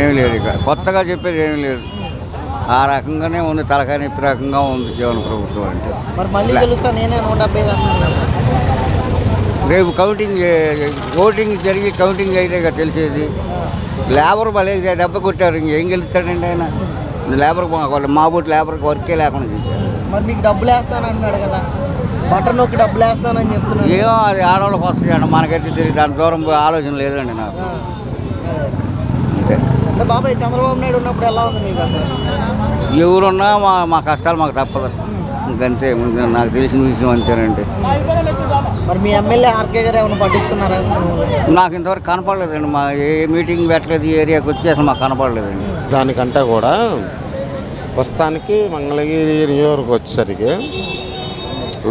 ఏమీ లేదు ఇక. కొత్తగా చెప్పేది ఏమీ లేదు. ఆ రకంగానే ఉంది తలకాయ నొప్పి రకంగా ఉంది జగన్ ప్రభుత్వం అంటే. డెబ్బై. రేపు కౌంటింగ్ ఓటింగ్ జరిగి కౌంటింగ్ అయితే తెలిసేది. లేబర్ భలే దెబ్బ కొట్టారు ఇంకేం గెలుస్తాడండి ఆయన? లేబర్ మా బోటి లేబర్కి వర్కే లేకుండా చేశారు. మరి మీకు డబ్బులు వేస్తాను అన్నాడు కదా. బటన్ నొక్కి డబ్బులు వేస్తానని చెప్తున్నాడు. ఏమో అది ఆడవాళ్ళకి వస్తాయండి మనకైతే తెలియదు. దాని దూరం ఆలోచన లేదండి నాకు. అంతే. బాబాయ్ చంద్రబాబు నాయుడు ఉన్నప్పుడు ఎలా ఉంది మీకు అసలు? ఎవరున్నా మా మా కష్టాలు మాకు తప్పదు. ఇంకంతే ముందు నాకు తెలిసిన విషయం అంతేనండి. మరి మీ ఎమ్మెల్యే ఆర్కే గారు ఏమైనా పట్టించుకున్నారా? నాకు ఇంతవరకు కనపడలేదండి. మా ఏ మీటింగ్ పెట్టలేదు ఈ ఏరియాకి వచ్చి అసలు మాకు కనపడలేదండి. దానికంటే కూడా ప్రస్తుతానికి మంగళగిరి నియోజకవర్గం వచ్చేసరికి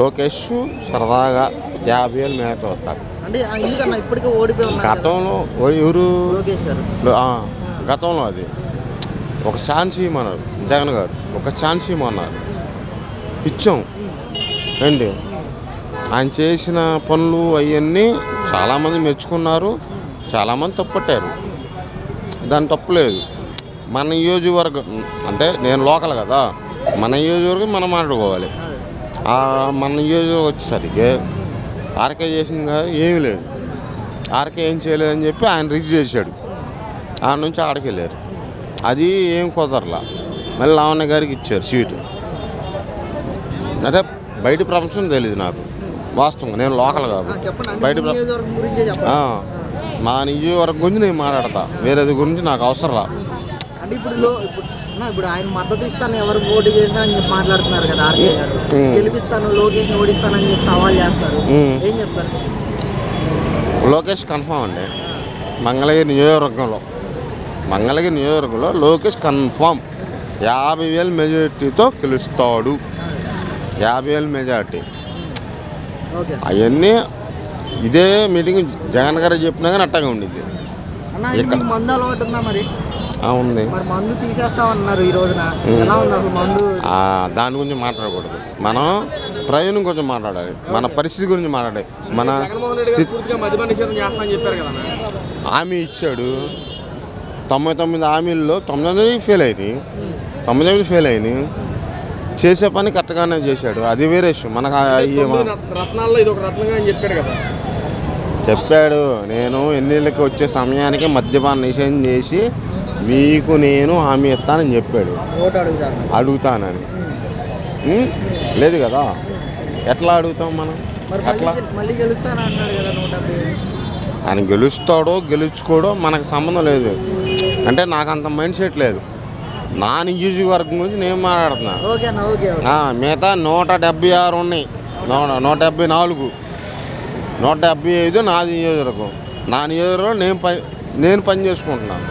లోకేష్ సరదాగా యాభై వేలు మేట వస్తాడు అంటే ఇప్పటికే ఓడిపోయి. గతంలో ఎవరు? లోకేష్ గారు. గతంలో అది. ఒక ఛాన్స్ ఇవ్వమన్నారు. జగన్ గారు ఒక ఛాన్స్ ఇవ్వమన్నారు. ఇచ్చాం. ఏంటి ఆయన చేసిన పనులు అవన్నీ చాలామంది మెచ్చుకున్నారు. చాలామంది తప్పట్టారు. దాని తప్పులేదు మన నియోజకవర్గం అంటే నేను లోకల్ కదా మన నియోజకవర్గం మనం మాట్లాడుకోవాలి. మన నియోజకవర్గం వచ్చేసరికి ఆర్కే చేసింది కాదు ఏమీ లేదు. ఆర్కే ఏం చేయలేదని చెప్పి ఆయన రిజ్ చేశాడు. ఆడ నుంచి ఆడకి వెళ్ళారు. అది ఏం కుదరలా. మళ్ళీ లావణ్య గారికి ఇచ్చారు సీటు. అంటే బయట ప్రపంచం తెలియదు నాకు. వాస్తవంగా నేను లోకల్ కాబట్టి. బయట మీ నియోజకవర్గం గురించే నేను మాట్లాడతా. వేరేది గురించి నాకు అవసరం రా అంటే ఇప్పుడు లో ఇప్పుడు అన్న, ఇప్పుడు ఆయన మద్దతు ఇస్తాను ఎవరు పోటీ చేసినా అని చెప్పి మాట్లాడుతున్నారు కదా ఆర్కే గారు. ఉమ్. గెలిపిస్తాను లోకేష్ ఓడిస్తానని చెప్పి సవాల్ చేస్తారు. ఉమ్. ఏం చెప్తారు? లోకేష్ కన్ఫామ్ అండి. మంగళగిరి నియోజకవర్గంలో. మంగళగిరి నియోజకవర్గంలో లోకేష్ కన్ఫామ్ యాభై వేల మెజారిటీతో గెలుస్తాడు. యాభై వేల మెజారిటీ. అవన్నీ ఇదే మీటింగ్ జగన్ గారు చెప్పినా కానీ అట్టగా ఉండిద్ది. ఉందా దాని గురించి మాట్లాడకూడదు. మనం ప్రయోజనం గురించి మాట్లాడాలి. మన పరిస్థితి గురించి మాట్లాడాలి. మన హామీ ఇచ్చాడు. తొంభై తొమ్మిది హామీల్లో తొమ్మిది తొమ్మిది ఫెయిల్ అయినాయి. తొమ్మిది తొమ్మిది ఫెయిల్ అయినాయి. చేసే పని కరెక్ట్గానే చేశాడు. అది వేరే విషయం. మనకు ఆ- అయ్యే మన- రత్నాల్లో ఇది ఒక రత్నంగా అని చెప్పాడు కదా. చెప్పాడు. నేను ఎన్నిళ్ళకి వచ్చే సమయానికి మద్యపాన నిషేధం చేసి మీకు నేను హామీ ఇస్తానని చెప్పాడు. అడుగుతానని? లేదు కదా. ఎట్లా అడుగుతాం మనం? ఎట్లా. ఆయన గెలుస్తాడో గెలుచుకోడో మనకు సంబంధం లేదు. అంటే నాకు అంత మైండ్ సెట్ లేదు. నా నియోజకవర్గం గురించి నేను మాట్లాడుతున్నా. ఓకే అన్న ఓకే ఓకే. ఆ, మిగతా నూట డెబ్బై ఆరు ఉన్నాయి. నూట నూట డెబ్బై నాలుగు. నూట డెబ్బై ఐదు నాది నియోజకవర్గం. నా నియోజకవర్గంలో నేను పని నేను పని చేసుకుంటున్నాను.